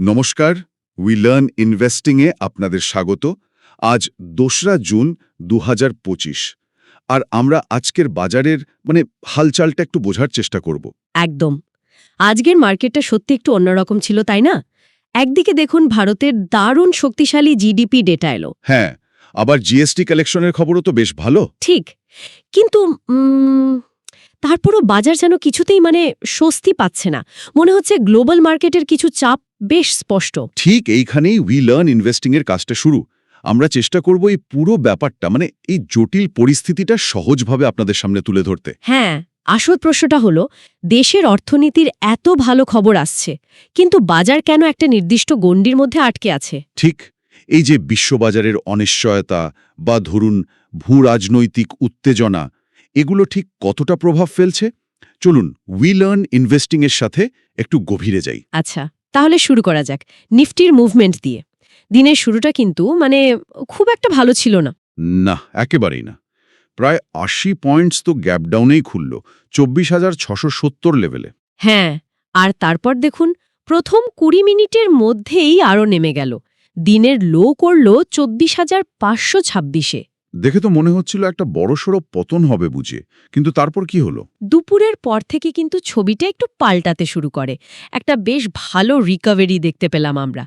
নমস্কার we learn ইনভেস্টিংয়ে আপনাদের স্বাগত। আজ দোসরা জুন দু হাজার পঁচিশ। আর আমরা আজকের বাজারের মানে হালচালটা একটু বোঝার চেষ্টা করব। একদম। আজকের মার্কেটটা সত্যি একটু অন্যরকম ছিল তাই না? একদিকে দেখুন ভারতের দারুণ শক্তিশালী জিডিপি ডেটা এলো। হ্যাঁ আবার জিএসটি কালেকশনের খবরও তো বেশ ভালো। ঠিক। কিন্তু তারপরও বাজার যেন কিছুতেই মানে স্বস্তি পাচ্ছে না। মনে হচ্ছে গ্লোবাল মার্কেটের কিছু চাপ বেশ স্পষ্ট। ঠিক এইখানেই উই লার্ন ইনভেস্টিংয়ের কাজটা শুরু। আমরা চেষ্টা করব এই পুরো ব্যাপারটা মানে এই জটিল পরিস্থিতিটা সহজভাবে আপনাদের সামনে তুলে ধরতে। হ্যাঁ আসল প্রশ্নটা হলো দেশের অর্থনীতির এত ভালো খবর আসছে কিন্তু বাজার কেন একটা নির্দিষ্ট গণ্ডির মধ্যে আটকে আছে? ঠিক এই যে বিশ্ববাজারের অনিশ্চয়তা বা ধরুন ভূ রাজনৈতিক উত্তেজনা এগুলো ঠিক কতটা প্রভাব ফেলছে? চলুন উই লার্ন ইনভেস্টিংয়ের সাথে একটু গভীরে যাই। আচ্ছা তাহলে শুরু করা যাক নিফটির মুভমেন্ট দিয়ে। দিনের শুরুটা কিন্তু মানে খুব একটা ভালো ছিল না। না একেবারেই না। প্রায় আশি পয়েন্টস তো গ্যাপ ডাউনেই খুলল চব্বিশ হাজার ছশো সত্তর লেভেলে হ্যাঁ আর তারপর দেখুন প্রথম কুড়ি মিনিটের মধ্যেই আরও নেমে গেল। দিনের লো করল চব্বিশ হাজার পাঁচশো ছাব্বিশে। দেখে তো মনে হচ্ছিল একটা বড়সড় পতন হবে বুঝে, কিন্তু তারপর কি হলো? দুপুরের পর থেকে কিন্তু ছবিটা একটু পাল্টাতে শুরু করে। একটা বেশ ভালো রিকভারি দেখতে পেলাম আমরা।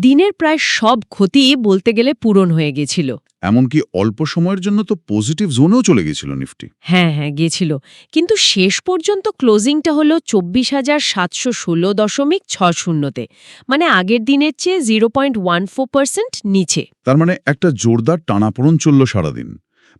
দিনের প্রায় সব ক্ষতি বলতে গেলে পূরণ হয়ে গেছিল। এমনকি অল্প সময়ের জন্য তো পজিটিভ জোনেও চলে গেছিল নিফটি হ্যাঁ হ্যাঁ গিয়েছিল। কিন্তু শেষ পর্যন্ত ক্লোজিংটা হলো চব্বিশ হাজার সাতশো ষোলো দশমিক ছ শূন্যতে। মানে আগের দিনের চেয়ে zero point one four percent নিচে। তার মানে একটা জোরদার টানাপোড়ন চলল সারাদিন।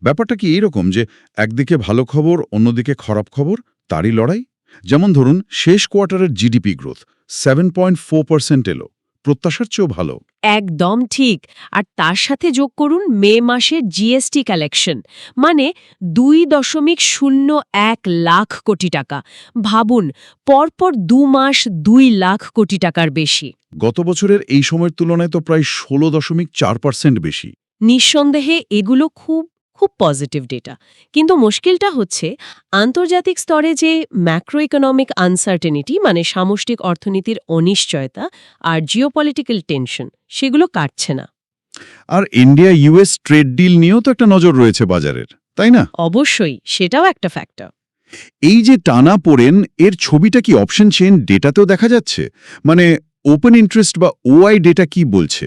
ব্যাপারটা কি এইরকম যে একদিকে ভালো খবর অন্যদিকে খারাপ খবর তারই লড়াই? যেমন ধরুন শেষ কোয়ার্টারের GDP growth seven point four percent এলো। প্রত্যাশার চেয়েও ভালো। একদম ঠিক। আর তার সাথে যোগ করুন মে মাসের জিএসটি কালেকশন। মানে দুই দশমিক শূন্য এক লাখ কোটি টাকা। ভাবুন পরপর দু মাস দুই লাখ কোটি টাকার বেশি। গত বছরের এই সময়ের তুলনায় তো প্রায় ষোলো দশমিক চার পার্সেন্ট বেশি। নিঃসন্দেহে এগুলো খুব খুব পজিটিভ ডেটা কিন্তু মুশকিলটা হচ্ছে আন্তর্জাতিক স্তরে যে ম্যাক্রো ইকোনমিক আনসার্টেনিটি মানে সামষ্টিক অর্থনীতির অনিশ্চয়তা আর জিওপলিটিক্যাল টেনশন সেগুলো কাটছে না। আর ইন্ডিয়া ইউএস ট্রেড ডিল নিয়েও তো একটা নজর রয়েছে বাজারের তাই না? অবশ্যই সেটাও একটা ফ্যাক্টর এই যে টানা পড়েন এর ছবিটা কি অপশন চেন ডেটাতেও দেখা যাচ্ছে? মানে ওপেন ইন্টারেস্ট বা ওআই ডেটা কি বলছে?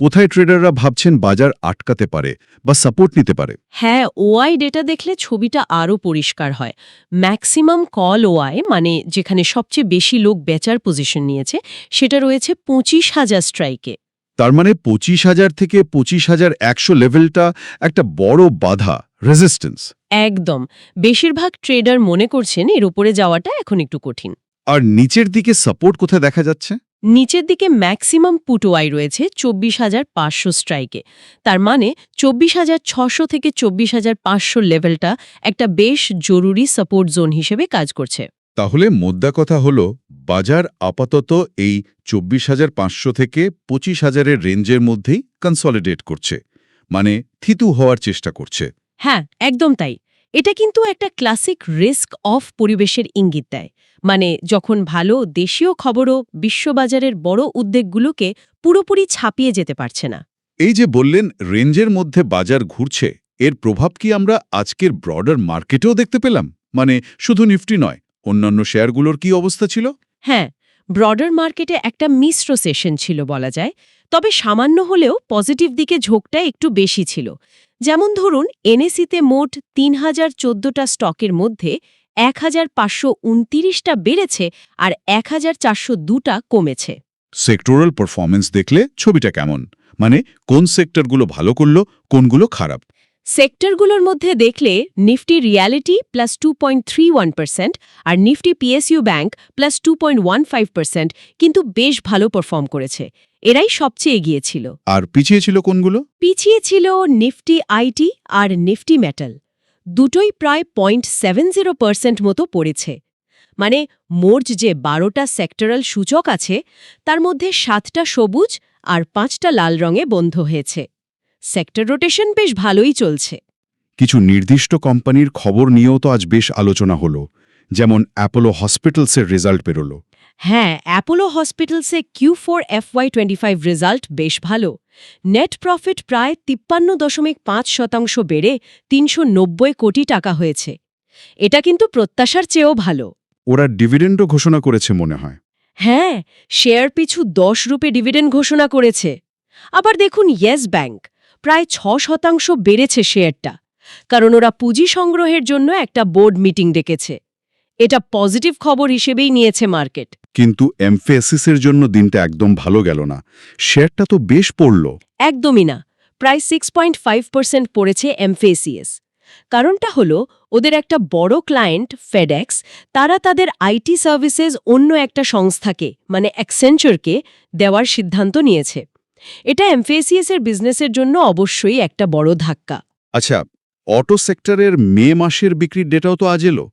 কোথায় ট্রেডাররা ভাবছেন বাজার আটকাতে পারে বা সাপোর্ট নিতে পারে? হ্যাঁ ওআই ডেটা দেখলে ছবিটা আরও পরিষ্কার হয়। ম্যাক্সিমাম কল ওআই মানে যেখানে সবচেয়ে বেশি লোক বেচার পজিশন নিয়েছে সেটা রয়েছে পঁচিশ হাজার স্ট্রাইকে তার মানে পঁচিশ হাজার থেকে পঁচিশ হাজার একশো লেভেলটা একটা বড় বাধা রেজিস্ট্যান্স একদম। বেশিরভাগ ট্রেডার মনে করছেন এর উপরে যাওয়াটা এখন একটু কঠিন। আর নিচের দিকে সাপোর্ট কোথায় দেখা যাচ্ছে? নিচের দিকে ম্যাক্সিমাম পুটোয়াই রয়েছে চব্বিশ হাজার পাঁচশো স্ট্রাইকে। তার মানে চব্বিশ হাজার ছশো থেকে চব্বিশ হাজার পাঁচশো লেভেলটা একটা বেশ জরুরি সাপোর্ট জোন হিসেবে কাজ করছে। তাহলে মোদ্দা কথা হলো বাজার আপাতত এই চব্বিশ হাজার পাঁচশো থেকে পঁচিশ হাজারের রেঞ্জের মধ্যেই কনসলিডেট করছে মানে থিতু হওয়ার চেষ্টা করছে। হ্যাঁ একদম তাই। এটা কিন্তু একটা ক্লাসিক রিস্ক অফ পরিবেশের ইঙ্গিত দেয়। মানে যখন ভালো দেশীয় খবরও বিশ্ববাজারের বড় উদ্বেগগুলোকে পুরোপুরি ছাপিয়ে যেতে পারছে না। এই যে বললেন রেঞ্জের মধ্যে বাজার ঘুরছে এর প্রভাব কি আমরা আজকের ব্রডার মার্কেটেও দেখতে পেলাম? মানে শুধু নিফটি নয় অন্যান্য শেয়ারগুলোর কি অবস্থা ছিল? হ্যাঁ ব্রডার মার্কেটে একটা মিশ্র সেশন ছিল বলা যায় তবে সামান্য হলেও পজিটিভ দিকে ঝোঁকটা একটু বেশি ছিল। যেমন ধরুন এনএসিতে মোট তিন হাজার চোদ্দটা স্টকের মধ্যে এক হাজার পাঁচশো উনতিরিশটা বেড়েছে আর এক হাজার চারশো দুটা কমেছে। সেক্টরাল পারফরমেন্স দেখলে ছবিটা কেমন? মানে কোন সেক্টরগুলো ভালো করল কোনগুলো খারাপ? সেক্টরগুলোর মধ্যে দেখলে Nifty realty plus two point three one percent আর Nifty PSU bank plus two point one five percent কিন্তু বেশ ভালো পারফর্ম করেছে। এরাই সবচেয়ে এগিয়েছিল আর পিছিয়ে ছিল কোনগুলো? পিছিয়ে ছিল নিফটি আইটি আর নিফটি মেটাল। দুটোই প্রায় পয়েন্ট সেভেন জিরো পার্সেন্ট মতো পড়েছে। মানে মোর্জ যে বারোটা সেক্টরাল সূচক আছে, তার মধ্যে সাতটা সবুজ আর পাঁচটা লাল রঙে বন্ধ হয়েছে। সেক্টর রোটেশন বেশ ভালোই চলছে। কিছু নির্দিষ্ট কোম্পানির খবর নিয়েও তো আজ বেশ আলোচনা হলো, যেমন অ্যাপোলো হসপিটালসের রেজাল্ট বেরোলো হ্যাঁ Apollo হসপিটালসে Q four FY twenty five result বেশ ভালো। নেট প্রফিট প্রায় তিপ্পান্ন দশমিক পাঁচ শতাংশ বেড়ে তিনশো নব্বই কোটি টাকা হয়েছে। এটা কিন্তু প্রত্যাশার চেয়েও ভালো। ওরা ডিভিডেন্ডও ঘোষণা করেছে মনে হয়। হ্যাঁ শেয়ার পিছু দশ রুপে ডিভিডেন্ড ঘোষণা করেছে। আবার দেখুন ইয়েস ব্যাংক প্রায় ছ শতাংশ বেড়েছে শেয়ারটা। কারণ ওরা পুঁজি সংগ্রহের জন্য একটা বোর্ড মিটিং ডেকেছে। এটা পজিটিভ খবর হিসেবেই নিয়েছে মার্কেট। কিন্তু এমফেসিসের জন্য দিনটা একদম ভালো গেল না। শেয়ারটা তো বেশ পড়ল। একদমই না। প্রায় সিক্স পয়েন্ট ফাইভ পার্সেন্ট পড়েছে এমফেসিএস। কারণটা হলো ওদের একটা বড় ক্লায়েন্ট ফেডেক্স তারা তাদের আইটি সার্ভিসেস অন্য একটা সংস্থাকে মানে অ্যাকসেঞ্চারকে দেওয়ার সিদ্ধান্ত নিয়েছে। এটা এমফেসিএস এর বিজনেসের জন্য অবশ্যই একটা বড় ধাক্কা। আচ্ছা অটো সেক্টরের মে মাসের বিক্রির ডেটাও তো আজ এলো।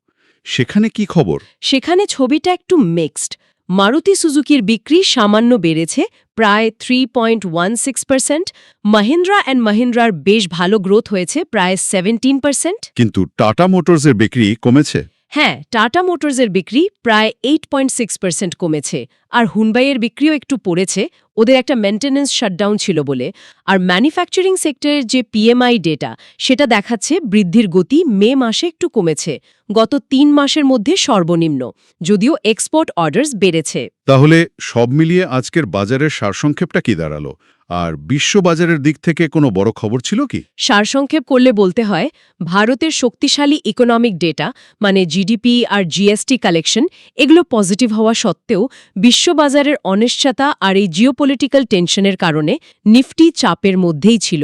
সেখানে কি খবর? সেখানে ছবিটা একটু মিক্সড মারুতি সুজুকির বিক্রি সামান্য বেড়েছে প্রায় three point one six percent Mahindra and মাহিন্দ্রার বেশ ভালো গ্রোথ হয়েছে প্রায় সেভেন্টিন পার্সেন্ট কিন্তু টাটা মোটরসের বিক্রি কমেছে? হ্যাঁ টাটা মোটরসের বিক্রি প্রায় এইট পয়েন্ট সিক্স পার্সেন্ট কমেছে। আর হুনবাইয়ের বিক্রিও একটু পড়েছে ওদের একটা মেনটেন্যান্স শাটডাউন ছিল বলে। আর ম্যানুফ্যাকচারিং সেক্টরের যে পিএমআই ডেটা সেটা দেখাচ্ছে বৃদ্ধির গতি মে মাসে একটু কমেছে। গত তিন মাসের মধ্যে সর্বনিম্ন, যদিও এক্সপোর্ট অর্ডার্স বেড়েছে। তাহলে সব মিলিয়ে আজকের বাজারের সারসংক্ষেপটা কি দাঁড়াল? আর বিশ্ববাজারের দিক থেকে কোনো বড় খবর ছিল কি? সারসংক্ষেপ করলে বলতে হয় ভারতের শক্তিশালী ইকোনমিক ডেটা মানে জিডিপি আর জিএসটি কালেকশন এগুলো পজিটিভ হওয়া সত্ত্বেও বিশ্ববাজারের অনিশ্চয়তা আর এই জিওপলিটিক্যাল টেনশনের কারণে নিফটি চাপের মধ্যেই ছিল।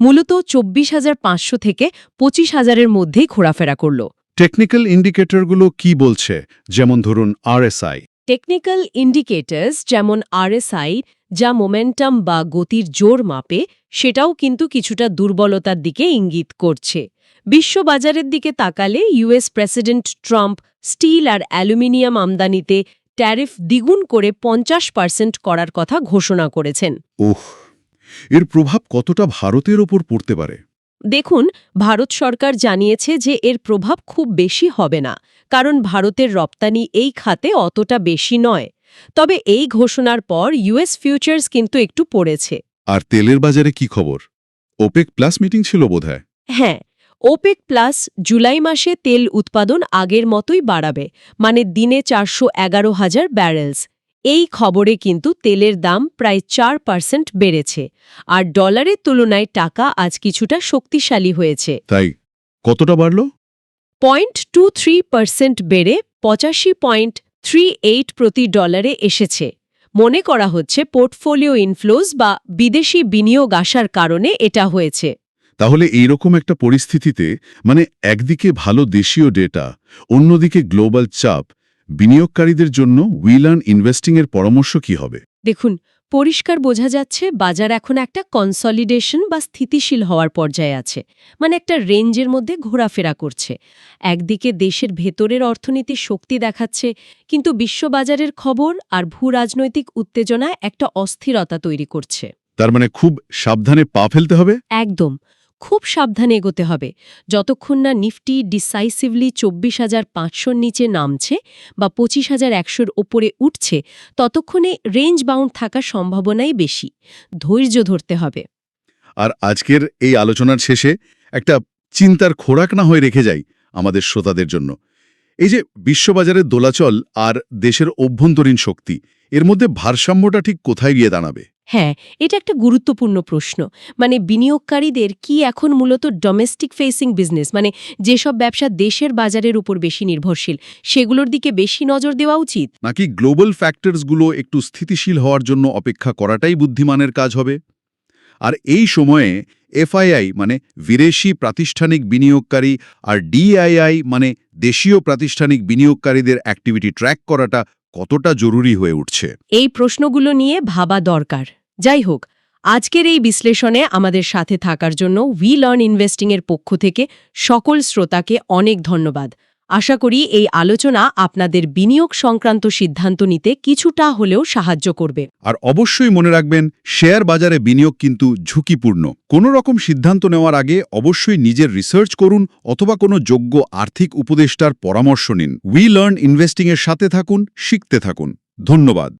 মূলত চব্বিশ হাজার পাঁচশো থেকে পঁচিশ হাজারের মধ্যেই ঘোরাফেরা করল। টেকনিক্যাল ইন্ডিকেটরগুলো কি বলছে? যেমন ধরুন আরএসআই টেকনিক্যাল ইন্ডিকেটর্স যেমন আরএসআই যা মোমেন্টাম বা গতির জোর মাপে সেটাও কিন্তু কিছুটা দুর্বলতার দিকে ইঙ্গিত করছে। বিশ্ববাজারের দিকে তাকালে ইউএস প্রেসিডেন্ট ট্রাম্প স্টিল আর অ্যালুমিনিয়াম আমদানিতে ট্যারিফ দ্বিগুণ করে পঞ্চাশ পার্সেন্ট করার কথা ঘোষণা করেছেন। ওহ এর প্রভাব কতটা ভারতের ওপর পড়তে পারে? দেখুন ভারত সরকার জানিয়েছে যে এর প্রভাব খুব বেশি হবে না কারণ ভারতের রপ্তানি এই খাতে অতটা বেশি নয়। তবে এই ঘোষণার পর ইউএস ফিউচার্স কিন্তু একটু পড়েছে। আর তেলের বাজারে কি খবর? ওপেক প্লাস মিটিং ছিল বোধহয়। হ্যাঁ ওপেক প্লাস জুলাই মাসে তেল উৎপাদন আগের মতোই বাড়াবে মানে দিনে চারশো এগারো হাজার ব্যারেলস। এই খবরে কিন্তু তেলের দাম প্রায় চার পার্সেন্ট বেড়েছে আর ডলারের তুলনায় টাকা আজ কিছুটা শক্তিশালী হয়েছে। তাই কতটা বাড়ল? পয়েন্ট টু থ্রি পার্সেন্ট বেড়ে পঁচাশি পয়েন্ট থ্রি এইট প্রতি ডলারে এসেছে। মনে করা হচ্ছে পোর্টফোলিও ইনফ্লোজ বা বিদেশি বিনিয়োগ আসার কারণে এটা হয়েছে। তাহলে এইরকম একটা পরিস্থিতিতে মানে একদিকে ভালো দেশীয় ডেটা অন্যদিকে গ্লোবাল চাপ বিনিয়োগকারীদের জন্য উইলার্ন ইনভেস্টিংয়ের পরামর্শ কি হবে? দেখুন পরিষ্কার বোঝা যাচ্ছে বাজার এখন একটা কনসলিডেশন বা স্থিতিশীল হওয়ার পর্যায়ে আছে। মানে একটা রেঞ্জের মধ্যে ঘোরাফেরা করছে। একদিকে দেশের ভেতরের অর্থনীতি শক্তি দেখাচ্ছে কিন্তু বিশ্ববাজারের খবর আর ভূ রাজনৈতিক উত্তেজনায় একটা অস্থিরতা তৈরি করছে। তার মানে খুব সাবধানে পা ফেলতে হবে? একদম। খুব সাবধানে এগোতে হবে। যতক্ষণ না নিফটি ডিসাইসিভলি চব্বিশ হাজার পাঁচশোর নিচে নামছে বা পঁচিশ হাজার একশোর ওপরে উঠছে, ততক্ষণে রেঞ্জ বাউন্ড থাকার সম্ভাবনাই বেশি। ধৈর্য ধরতে হবে। আর আজকের এই আলোচনার শেষে একটা চিন্তার খোরাক না হয়ে রেখে যাই আমাদের শ্রোতাদের জন্য। এই যে বিশ্ববাজারের দোলাচল আর দেশের অভ্যন্তরীণ শক্তি এর মধ্যে ভারসাম্যটা ঠিক কোথায় গিয়ে দাঁড়াবে? হ্যাঁ এটা একটা গুরুত্বপূর্ণ প্রশ্ন। মানে বিনিয়োগকারীদের কি এখন মূলত ডোমেস্টিক ফেসিং বিজনেস মানে যেসব ব্যবসা দেশের বাজারের উপর বেশি নির্ভরশীল সেগুলোর দিকে বেশি নজর দেওয়া উচিত? নাকি গ্লোবাল ফ্যাক্টরসগুলো একটু স্থিতিশীল হওয়ার জন্য অপেক্ষা করাটাই বুদ্ধিমানের কাজ হবে? আর এই সময়ে এফআইআই মানে বিদেশি প্রাতিষ্ঠানিক বিনিয়োগকারী আর ডিআইআই মানে দেশীয় প্রাতিষ্ঠানিক বিনিয়োগকারীদের অ্যাক্টিভিটি ট্র্যাক করাটা কতটা জরুরি হয়ে উঠছে? এই প্রশ্নগুলো নিয়ে ভাবা দরকার। যাই হোক, আজকের এই বিশ্লেষণে আমাদের সাথে থাকার জন্য উই লার্ন ইনভেস্টিংয়ের পক্ষ থেকে সকল শ্রোতাকে অনেক ধন্যবাদ। আশা করি এই আলোচনা আপনাদের বিনিয়োগ সংক্রান্ত সিদ্ধান্ত নিতে কিছুটা হলেও সাহায্য করবে। আর অবশ্যই মনে রাখবেন, শেয়ার বাজারে বিনিয়োগ কিন্তু ঝুঁকিপূর্ণ। কোনো রকম সিদ্ধান্ত নেওয়ার আগে অবশ্যই নিজের রিসার্চ করুন অথবা কোনো যোগ্য আর্থিক উপদেষ্টার পরামর্শ নিন। উই লার্ন ইনভেস্টিংয়ের সাথে থাকুন, শিখতে থাকুন। ধন্যবাদ।